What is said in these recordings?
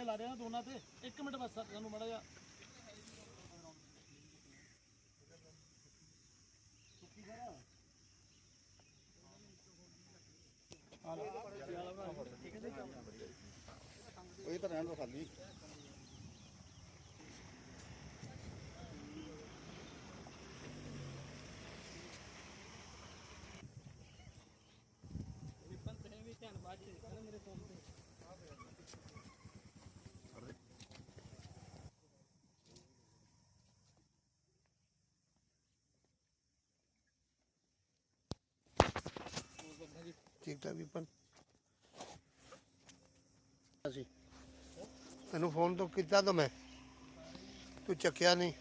ਕਿੱਥੇ ਲਾ ਰਹੇ ਆ ਦੋਨਾਂ ਤੇ। ਇੱਕ ਮਿੰਟ ਬਸ, ਸਾਨੂੰ ਮੜਾ ਜਾ ਇਹ ਤਾਂ ਰਹਿਣ ਦੋ ਖਾਲੀ। ਠੀਕ ਠਾਕ ਵਿਪਨ ਅਸੀਂ ਤੈਨੂੰ ਫੋਨ ਤੋਂ ਕੀਤਾ ਤਾਂ ਮੈਂ। ਤੂੰ ਚੱਕਿਆ ਨਹੀਂ।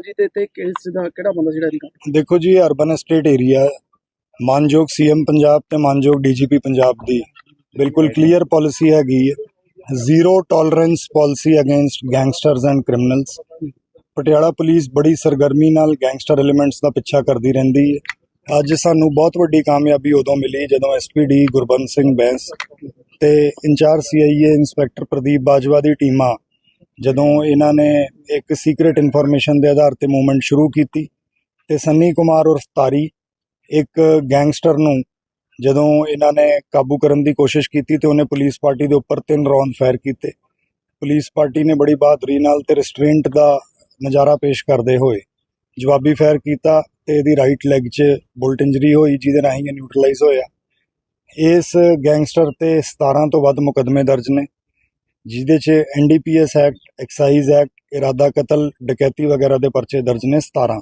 ਜੀ ਤੇ ਤੇ ਕਿਸ ਦਾ ਕਿਹੜਾ ਬੰਦਾ ਜਿਹੜਾ ਇਹਦੀ ਦੇਖੋ ਜੀ ਅਰਬਨ ਐਸਟੇਟ ਏਰੀਆ ਮਾਨਯੋਗ ਸੀਐਮ ਪੰਜਾਬ ਤੇ ਮਾਨਯੋਗ ਡੀਜੀਪੀ ਪੰਜਾਬ ਦੀ। ਬਿਲਕੁਲ ਕਲੀਅਰ ਪਾਲਿਸੀ ਹੈਗੀ ਹੈ। Zero tolerance policy against gangsters and criminals Patiala police ਬੜੀ ਸਰਗਰਮੀ ਨਾਲ ਗੈਂਗਸਟਰ ਐਲੀਮੈਂਟਸ ਦਾ ਪਿੱਛਾ ਕਰਦੀ ਰਹਿੰਦੀ ਹੈ। ਅੱਜ ਸਾਨੂੰ ਬਹੁਤ ਵੱਡੀ ਕਾਮਯਾਬੀ ਉਦੋਂ ਮਿਲੀ ਜਦੋਂ ਐਸਪੀਡੀ ਗੁਰਬੰਦ ਸਿੰਘ ਬੈਂਸ ਤੇ in charge C I A inspector Pradeep Bajwa ਦੀ ਟੀਮਾਂ ਜਦੋਂ ਇਹਨਾਂ ਨੇ ਇੱਕ ਸੀਕ੍ਰੀਟ ਇਨਫੋਰਮੇਸ਼ਨ ਦੇ ਆਧਾਰ ਤੇ ਮੂਵਮੈਂਟ ਸ਼ੁਰੂ ਕੀਤੀ ਤੇ ਸੰਨੀ ਕੁਮਾਰ ਉਰਫ ਤਾਰੀ ਇੱਕ ਗੈਂਗਸਟਰ ਨੂੰ ਜਦੋਂ ਇਹਨਾਂ ਨੇ ਕਾਬੂ ਕਰਨ ਦੀ ਕੋਸ਼ਿਸ਼ ਕੀਤੀ ਤੇ ਉਹਨੇ ਪੁਲਿਸ ਪਾਰਟੀ ਦੇ ਉੱਪਰ ਤਿੰਨ ਰੌਂਦ ਫਾਇਰ ਕੀਤੇ। ਪੁਲਿਸ ਪਾਰਟੀ ਨੇ ਬੜੀ ਬਹਾਦਰੀ ਨਾਲ ਤੇ ਰੈਸਟੋਰੈਂਟ ਦਾ ਨਜ਼ਾਰਾ ਪੇਸ਼ ਕਰਦੇ ਹੋਏ ਜਵਾਬੀ ਫਾਇਰ ਕੀਤਾ ਤੇ ਇਹਦੀ ਰਾਈਟ ਲੈਗ 'ਚ ਬੁਲਟ ਇੰਜਰੀ ਹੋਈ ਜਿਹਦੇ ਰਾਹੀਂ ਇਹ ਨਿਊਟਰਲਾਈਜ਼ ਹੋਇਆ। ਇਸ ਗੈਂਗਸਟਰ ਤੇ 17 ਤੋਂ ਵੱਧ ਮੁਕੱਦਮੇ ਦਰਜ ਨੇ। ਜਿਹਦੇ 'ਚ ਐਨਡੀਪੀਐਸ ਐਕਟ ਐਕਸਾਈਜ਼ ਐਕਟ ਇਰਾਦਾ ਕਤਲ, ਡਕੈਤੀ ਵਗੈਰਾ ਦੇ ਪਰਚੇ ਦਰਜ ਨੇ 17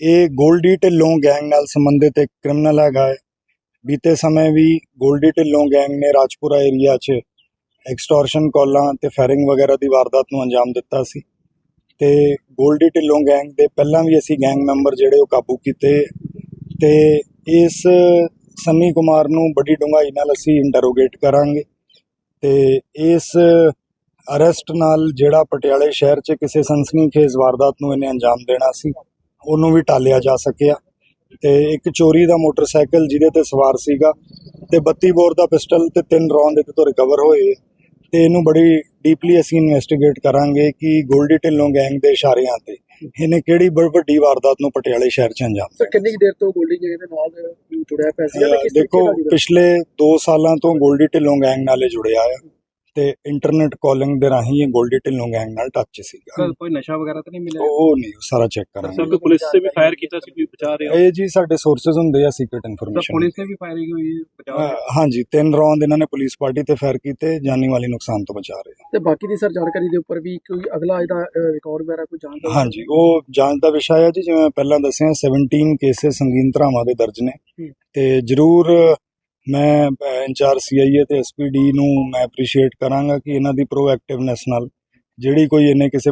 ਇਹ ਗੋਲਡੀ ਢਿੱਲੋਂ ਗੈਂਗ ਨਾਲ ਸੰਬੰਧਿਤ ਇੱਕ ਕ੍ਰਿਮੀਨਲ ਹੈਗਾ ਹੈ। ਬੀਤੇ ਸਮੇਂ ਵੀ ਗੋਲਡੀ ਢਿੱਲੋਂ ਗੈਂਗ ਨੇ ਰਾਜਪੁਰਾ ਏਰੀਆ 'ਚ ਐਕਸਟੋਰਸ਼ਨ ਕਾਲਾਂ ਤੇ ਫਾਇਰਿੰਗ ਵਗੈਰਾ ਦੀ ਵਾਰਦਾਤ ਨੂੰ ਅੰਜਾਮ ਦਿੱਤਾ ਸੀ। ਤੇ ਗੋਲਡੀ ਢਿੱਲੋਂ ਗੈਂਗ ਦੇ ਪਹਿਲਾਂ ਵੀ ਅਸੀਂ ਗੈਂਗ ਮੈਂਬਰ ਜਿਹੜੇ ਉਹ ਕਾਬੂ ਕੀਤੇ। ਤੇ ਇਸ ਸੰਨੀ ਕੁਮਾਰ ਨੂੰ ਬੜੀ ਡੂੰਘਾਈ ਨਾਲ ਅਸੀਂ ਇੰਟਰੋਗੇਟ ਕਰਾਂਗੇ। ਤੇ ਇਸ ਅਰੈਸਟ ਨਾਲ ਜਿਹੜਾ ਪਟਿਆਲੇ ਸ਼ਹਿਰ 'ਚ ਕਿਸੇ ਸਨਸਨੀਖੇਜ਼ ਵਾਰਦਾਤ ਨੂੰ ਇਹਨੇ ਅੰਜਾਮ ਦੇਣਾ ਸੀ, ਉਹਨੂੰ ਵੀ ਟਾਲਿਆ ਜਾ ਸਕਿਆ। ਤੇ ਇੱਕ ਚੋਰੀ ਦਾ ਮੋਟਰਸਾਈਕਲ ਜਿਹਦੇ ਤੇ ਸਵਾਰ ਸੀਗਾ ਤੇ 32 ਬੋਰ ਦਾ ਪਿਸਟਲ ਤੇ ਤਿੰਨ ਰੌਂਦ ਇਹਦੇ ਤੋਂ ਰਿਕਵਰ ਹੋਏ। ਤੇ ਇਹਨੂੰ ਬੜੀ ਡੀਪਲੀ ਅਸੀਂ ਇਨਵੈਸਟੀਗੇਟ ਕਰਾਂਗੇ ਕਿ ਗੋਲਡੀ ਢਿੱਲੋਂ ਗੈਂਗ ਦੇ ਇਸ਼ਾਰਿਆਂ ਤੇ। ਇਹਨੇ ਕਿਹੜੀ ਬੜੀ ਵੱਡੀ ਵਾਰਦਾਤ ਨੂੰ ਪਟਿਆਲੇ ਸ਼ਹਿਰ 'ਚ ਅੰਜਾਮ ਸਰ ਕਿੰਨੀ ਦੇਰ ਤੋਂ ਗੋਲਡੀ ਜੀ ਦੇ ਨਾਲ? ਜੁੜਿਆ ਪਿਆ ਸੀ ਦੇਖੋ ਪਿਛਲੇ 2 ਸਾਲਾਂ ਤੋਂ ਗੋਲਡੀ ਢਿੱਲੋਂ ਗੈਂਗ ਨਾਲ ਜੁੜਿਆ ਆ। ਤੇ ਇੰਟਰਨੈਟ ਕਾਲਿੰਗ ਦੇ ਰਾਹੀਂ ਇਹ ਗੋਲਡੀ ਢਿੱਲੋਂ ਗੈਂਗ ਨਾਲ ਟੱਚ ਸੀਗਾ। ਕੋਈ ਨਸ਼ਾ ਵਗੈਰਾ ਤਾਂ ਨਹੀਂ ਮਿਲਿਆ? ਉਹ ਨਹੀਂ ਉਹ ਸਾਰਾ ਚੈੱਕ ਸਰ ਕਰਾਂਗੇ ਕੋਈ ਪੁਲਿਸ ਸੇ ਵੀ ਫਾਇਰ ਕੀਤਾ ਸੀ ਕੋਈ ਬਚਾ ਰਹੇ ਹੋ? ਇਹ ਜੀ ਸਾਡੇ ਸੋਰਸਸ ਹੁੰਦੇ ਆ ਸੀਕ੍ਰੀਟ ਤਾਂ ਇਨਫੋਰਮੇਸ਼ਨ ਪੁਲਿਸ ਨੇ ਵੀ ਫਾਇਰਿੰਗ ਹੋਈ ਹੈ ਬਚਾ ਰਹੇ ਹੋ? ਹਾਂਜੀ ਤਿੰਨ ਰੌਂਦ ਇਹਨਾਂ ਨੇ ਪੁਲਿਸ ਪਾਰਟੀ ਤੇ ਫਾਇਰ ਕੀਤੇ ਜਾਨੀ ਵਾਲੀ ਨੁਕਸਾਨ ਤੋਂ ਬਚਾ ਰਹੇ ਤੇ ਬਾਕੀ ਦੀ ਸਰ ਜਾਣਕਾਰੀ ਦੇ ਉੱਪਰ ਵੀ ਕੋਈ ਅਗਲਾ ਇਹਦਾ ਰਿਕਾਰਡ ਵਗੈਰਾ ਕੋਈ ਜਾਣਦਾ ਹਾਂਜੀ ਉਹ ਜਾਂਚ ਦਾ ਵਿਸ਼ਾ ਹੈ ਜੀ ਜਿਵੇਂ ਪਹਿਲਾਂ ਦੱਸਿਆ 17 ਕੇਸਿਸ ਸੰਗੀਨ ਧਾਰਾਵਾਂ ਦੇ ਦਰਜ ਨੇ। ਤੇ ਜ਼ਰੂਰ ਮੈਂ ਇੰਚਾਰਜ ਸੀਆਈਏ ਤੇ ਐਸਪੀਡੀ ਨੂੰ ਮੈਂ ਐਪਰੀਸ਼ੀਏਟ ਕਰਾਂਗਾ ਕਿ ਇਹਨਾਂ ਦੀ ਪ੍ਰੋਐਕਟਿਵਨੈਸ ਨਾਲ ਜਿਹੜੀ ਕੋਈ ਇਹਨੇ ਕਿਸੇ